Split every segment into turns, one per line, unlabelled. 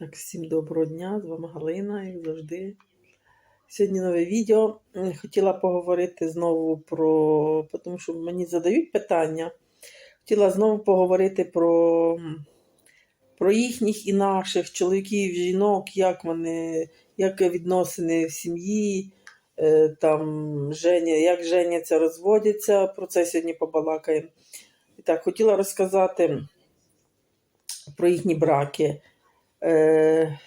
Так, всім доброго дня, з вами Галина, як завжди. Сьогодні нове відео. Хотіла поговорити знову про, тому що мені задають питання. Хотіла знову поговорити про, про їхніх і наших чоловіків, жінок, як вони, як відносини в сім'ї, е, там, Женя, як женяться, розводяться. Про це сьогодні побалакаємо. І так, хотіла розказати про їхні браки. Е,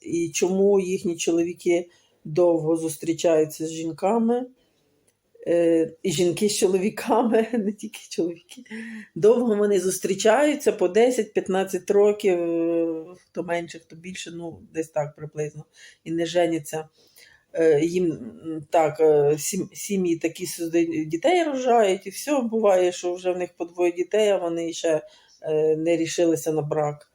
і чому їхні чоловіки довго зустрічаються з жінками, е, і жінки з чоловіками, не тільки чоловіки. Довго вони зустрічаються по 10-15 років, е, хто менше, хто більше, ну, десь так приблизно, і не женяться. Їм так, сім'ї такі дітей рожають, і все буває, що вже в них по двоє дітей, а вони ще не рішилися на брак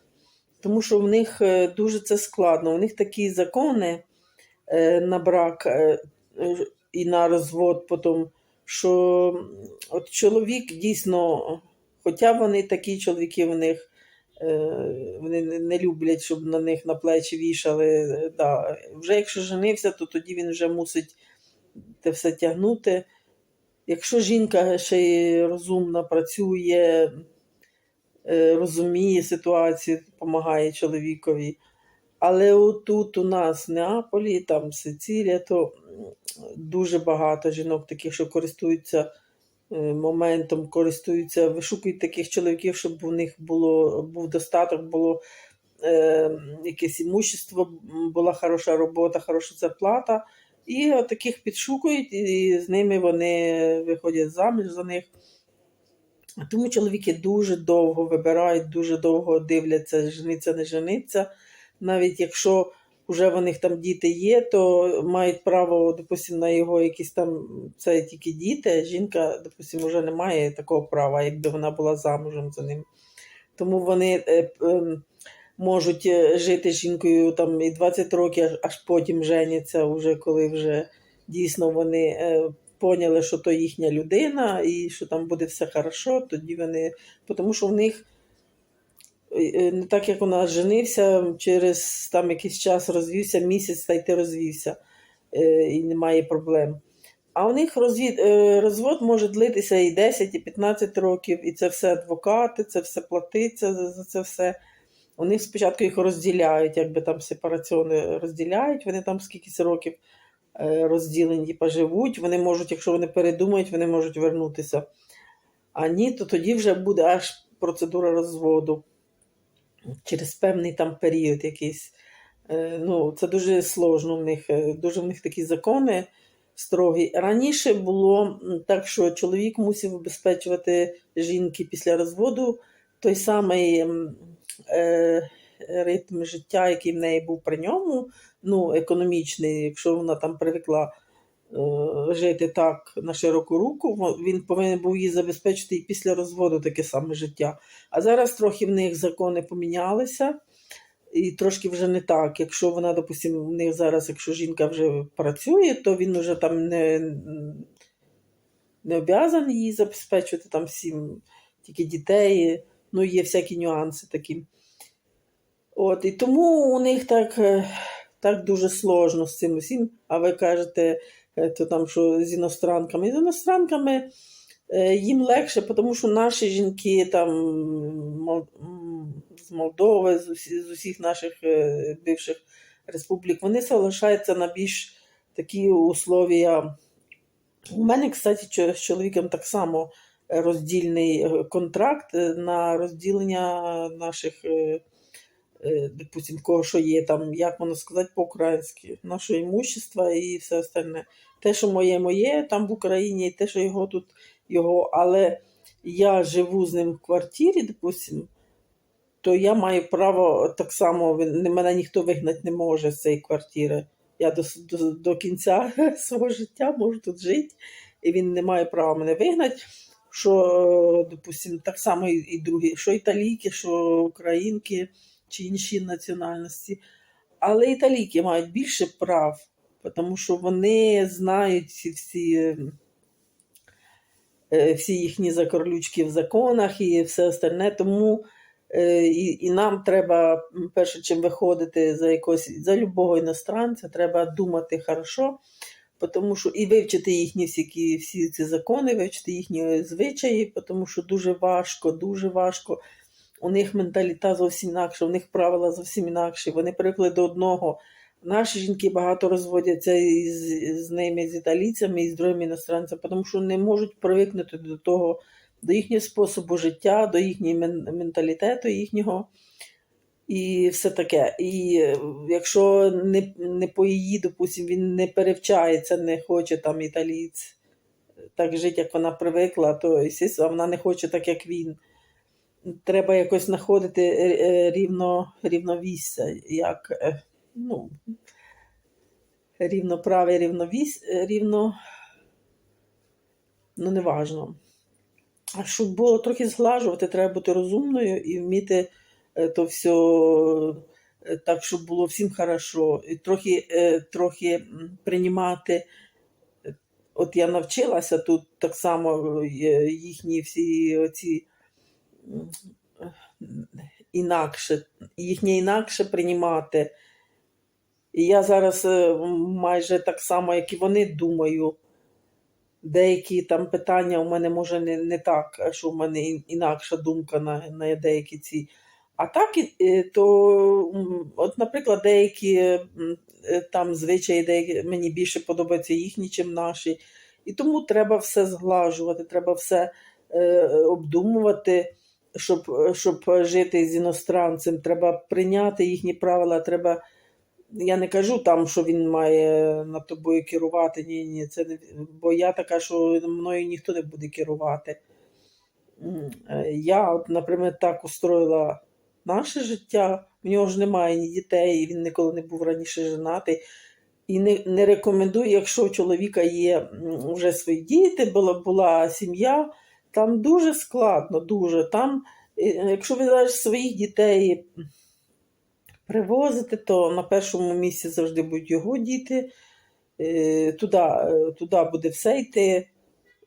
тому що в них е, дуже це складно. У них такі закони е, на брак е, і на розвод, потім, що от чоловік дійсно, хоча вони такі чоловіки, в них вони не- люблять, щоб на них на плечі вішали. Да. Вже якщо женився, то тоді він вже мусить те все тягнути. Якщо жінка ще й розумна, працює, розуміє ситуацію, допомагає чоловікові. Але отут у нас в Неаполі, там Сицилія, то дуже багато жінок таких, що користуються е, моментом, користуються, вишукують таких чоловіків, щоб у них було, був достаток, було е, якесь імущество, була хороша робота, хороша зарплата. І таких підшукують, і з ними вони виходять заміж за них. Тому чоловіки дуже довго вибирають, дуже довго дивляться, жениться, не жениться. Навіть якщо вже в них там діти є, то мають право, допустимо, на його якісь там це тільки діти, жінка, допустимо, вже не має такого права, якби вона була замужем за ним. Тому вони е, ем, можуть е, жити з жінкою там і 20 років, аж потім женяться, вже коли вже дійсно вони е, поняли, що то їхня людина і що там буде все хорошо, тоді вони. Тому що в них е, не так, як у нас женився, через там якийсь час розвівся, місяць та й ти розвівся, е, і немає проблем. А у них розвід, е, розвод може длитися і 10, і 15 років, і це все адвокати, це все платиться за, це все. У них спочатку їх розділяють, якби там сепараціони розділяють, вони там скількись років е, розділені поживуть. Вони можуть, якщо вони передумають, вони можуть вернутися. А ні, то тоді вже буде аж процедура розводу через певний там період якийсь. Е, Ну, це дуже сложно в них, е, дуже в них такі закони строгі. Раніше було так, що чоловік мусив обезпечувати жінки після розводу той самий е, ритм життя, який в неї був при ньому, ну, економічний, якщо вона там привикла е, жити так на широку руку, він повинен був їй забезпечити і після розводу таке саме життя. А зараз трохи в них закони помінялися. І трошки вже не так. Якщо вона, допустимо, в них зараз, якщо жінка вже працює, то він вже там не, не обязаний її забезпечувати там всім, тільки дітей. Ну, є всякі нюанси такі. От, і тому у них так, е, так дуже сложно з цим усім. А ви кажете, е, то там, що з іностранками. З іностранками е, їм легше, тому що наші жінки там з Молдови, з, усіх наших е, бивших республік, вони залишаються на більш такі условия. У мене, кстати, з чоловіком так само роздільний контракт на розділення наших, допустим, кого що є там, як можна сказати по-українськи, нашого імущества і все остальне. Те, що моє, моє там в Україні, і те, що його тут, його, але я живу з ним в квартирі, допустим, то я маю право так само, мене ніхто вигнати не може з цієї квартири. Я до, до, до кінця свого життя можу тут жити, і він не має права мене вигнати. Що, е, допустим, так само і другі, що італійки, що українки чи інші національності. Але італійки мають більше прав, тому що вони знають ці всі, е, всі їхні закорлючки в законах і все остальне. Тому Е, І, і нам треба, перше, чим виходити за якогось за любого іностранця, треба думати хорошо, тому що і вивчити їхні всі, всі ці закони, вивчити їхні звичаї, тому що дуже важко, дуже важко. У них менталіта зовсім інакша, у них правила зовсім інакші. Вони привикли до одного. Наші жінки багато розводяться із, з ними, з італійцями і з другими іностранцями, тому що не можуть привикнути до того, до їхнього способу життя, до їхнього менталітету їхнього і все таке. І е, якщо не, не по її, допустим, він не перевчається, не хоче там італієць так жити, як вона привикла, то вона не хоче так, як він. Треба якось знаходити е, е, рівно, рівновісся, як е, ну, рівноправе, рівновісь, е, рівно, ну, неважно. А щоб було трохи зглажувати, треба бути розумною і вміти то все так, щоб було всім хорошо. І трохи, трохи приймати. От я навчилася тут так само їхні всі оці інакше, їхнє інакше приймати. І я зараз е, майже так само, як і вони думаю. Деякі там питання у мене може не, не так, що в мене інакша думка на, на деякі ці. А так, е, то, от, наприклад, деякі е, там звичаї, деякі мені більше подобаються їхні, чим наші. І тому треба все зглажувати, треба все е, обдумувати, щоб, щоб жити з іностранцем. Треба прийняти їхні правила, треба. Я не кажу там, що він має над тобою керувати. Ні, ні, це не бо я така, що мною ніхто не буде керувати. Е, Я, от, наприклад, так устроїла наше життя. В нього ж немає ні дітей, він ніколи не був раніше женатий. І не, не рекомендую, якщо у чоловіка є вже свої діти, була, була сім'я, там дуже складно, дуже. Там, е, якщо ви знаєш своїх дітей привозити, то на першому місці завжди будуть його діти. Е, Туди, е, туди буде все йти,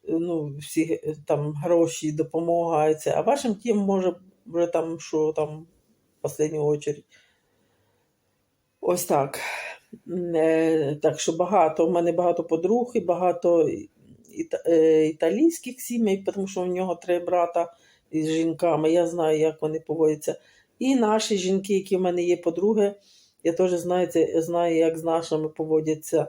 ну, всі там гроші, допомога. це. А вашим тим може вже там, що там в останню очередь. Ось так. Так що багато, у мене багато подруг і багато італійських сімей, тому що у нього три брата із жінками. Я знаю, як вони поводяться. І наші жінки, які в мене є подруги, я теж знаю, знаю, як з нашими поводяться.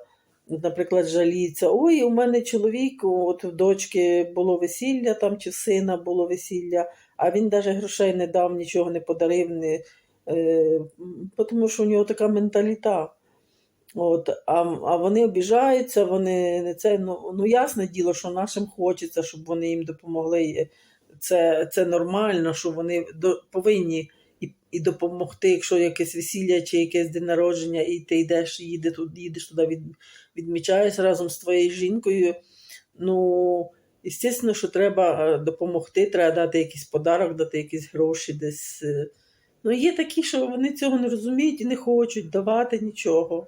Наприклад, жаліться, ой, у мене чоловік, от в дочки було весілля там, чи в сина було весілля, а він навіть грошей не дав, нічого не подарив, не, е, тому що у нього така менталіта. От, а, а вони обіжаються, вони не це. Ну, ну ясне діло, що нашим хочеться, щоб вони їм допомогли. Це, це нормально, що вони до, повинні і, і допомогти, якщо якесь весілля чи якесь день народження, і ти йдеш, їде, тут- їдеш туди, від, відмічаєш разом з твоєю жінкою. Ну, звісно, що треба е, допомогти, треба дати якийсь подарок, дати якісь гроші десь. е. Ну, є такі, що вони цього не розуміють і не хочуть давати нічого.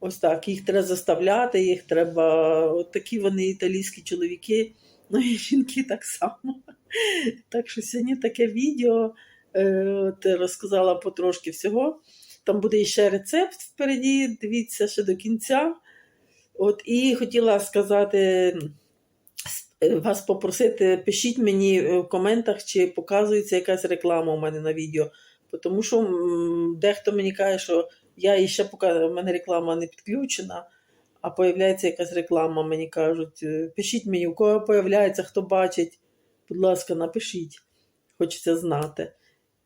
Ось так, їх треба заставляти, їх треба. От такі вони італійські чоловіки, ну і жінки так само. Так що сьогодні таке відео е, от, розказала потрошки всього. Там буде ще рецепт впереді, дивіться ще до кінця. От, і хотіла сказати, е, вас попросити, пишіть мені в коментах, чи показується якась реклама у мене на відео. Тому що дехто мені каже, що я і ще поки в мене реклама не підключена, а появляється якась реклама, мені кажуть. Е, Пишіть мені, у кого появляється, хто бачить. Будь ласка, напишіть. Хочеться знати.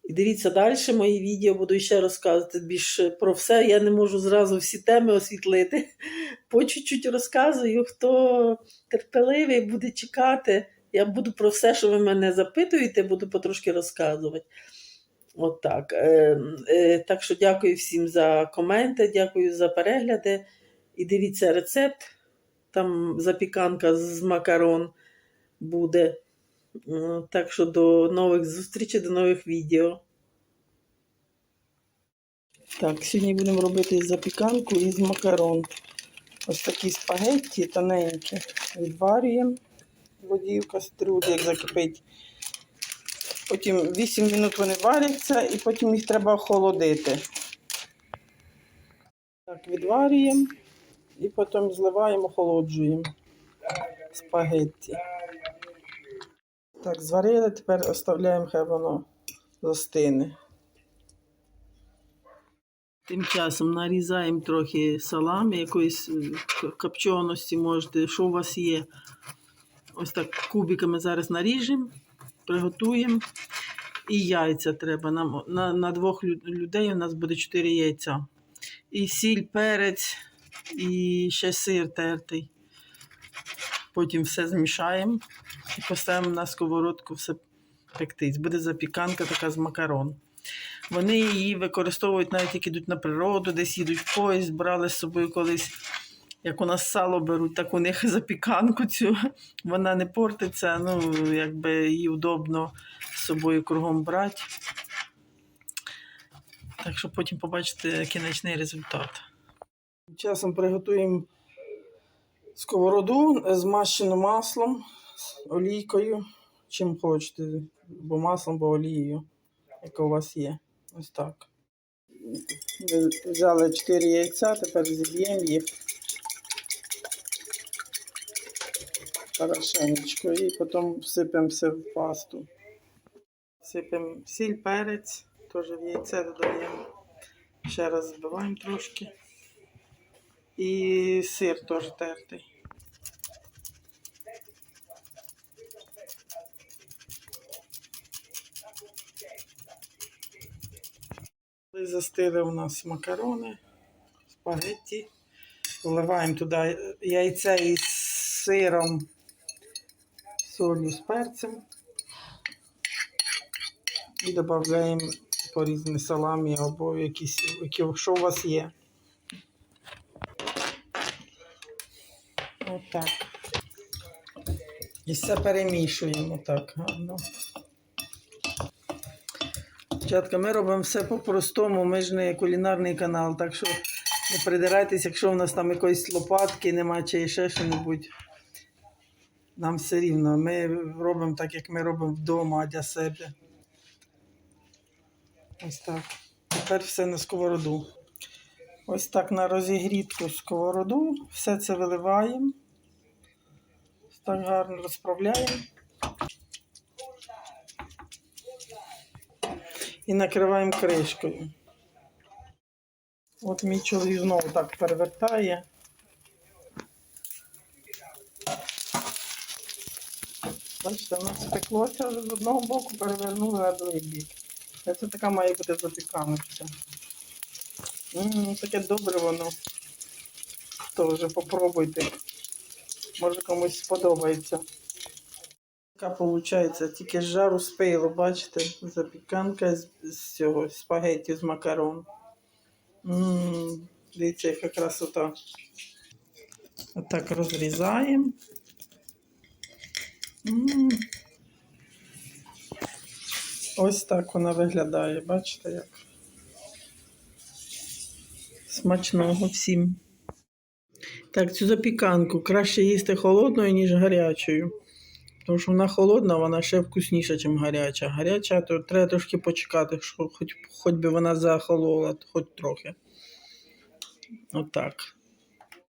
І дивіться далі мої відео, буду ще розказувати більше про все. Я не можу зразу всі теми освітлити. По чуть-чуть розказую. Хто терпеливий буде чекати, я буду про все, що ви мене запитуєте, буду потрошки розказувати. От так. Е, е, так що дякую всім за коменти, дякую за перегляди. І дивіться рецепт. Там запіканка з макарон буде. Так що до нових зустрічей, до нових відео. Так, сьогодні будемо робити запіканку із макарон. Ось такі спагетті тоненькі. Відварюємо в воді в кастрюлі, як закипить. Потім 8 минут вони варяться і потім їх треба охолодити. Так, відварюємо і потім зливаємо, охолоджуємо спагетті. Так, зварили, тепер оставляємо, хай воно застине. Тим часом нарізаємо трохи салами, якоїсь е, копченості можете, що у вас є. Ось так кубиками зараз наріжемо, приготуємо. І яйця треба. Нам, на, на двох людей у нас буде 4 яйця. І сіль, перець, і ще сир тертий. Потім все змішаємо і поставимо на сковородку все пектись. Буде запіканка така з макарон. Вони її використовують навіть як ідуть на природу, десь їдуть в поїзд, брали з собою колись. Як у нас сало беруть, так у них запіканку цю. Вона не портиться, ну, якби її удобно з собою кругом брати. Так що потім побачите кінечний результат. Часом приготуємо сковороду змащену маслом, олійкою, чим хочете, бо маслом, бо олією, яка у вас є. Ось так. Взяли 4 яйця, тепер зіб'ємо їх хорошенечко і потім всипемо все в пасту. Сипемо сіль, перець, теж в яйце додаємо. Ще раз збиваємо трошки. І сир теж тертий. Застили у нас макарони, спагетті. Вливаємо туди яйця із сиром, солью з перцем. І додаємо порізані саламі або якісь, які, що у вас є. Отак. І все перемішуємо так гарно. Дівчатка, ми робимо все по-простому, ми ж не кулінарний канал, так що не придирайтесь, якщо в нас там якоїсь лопатки нема чи ще що-небудь. Нам все рівно. Ми робимо так, як ми робимо вдома для себе. Ось так. Тепер все на сковороду. Ось так на розігрітку сковороду. Все це виливаємо. Ось так гарно розправляємо. І накриваємо кришкою. От мій чоловік знову так перевертає. Бачите, воно спеклося з одного боку перевернули на другий бік. Це така має бути запіканочка. М, Таке добре воно. Вже попробуйте. Може комусь сподобається. Така виходить, тільки з жару з пейлу, бачите, запіканка з, з цього спагетті з макарон. Дивіться, яка красота. Отак розрізаємо. Ось так вона виглядає, бачите як. Смачного всім. Так, цю запіканку краще їсти холодною, ніж гарячою. Тому що вона холодна, вона ще вкусніша, ніж гаряча. Гаряча, то треба трошки почекати, що хоч, хоч би вона захолола, хоч трохи. Отак.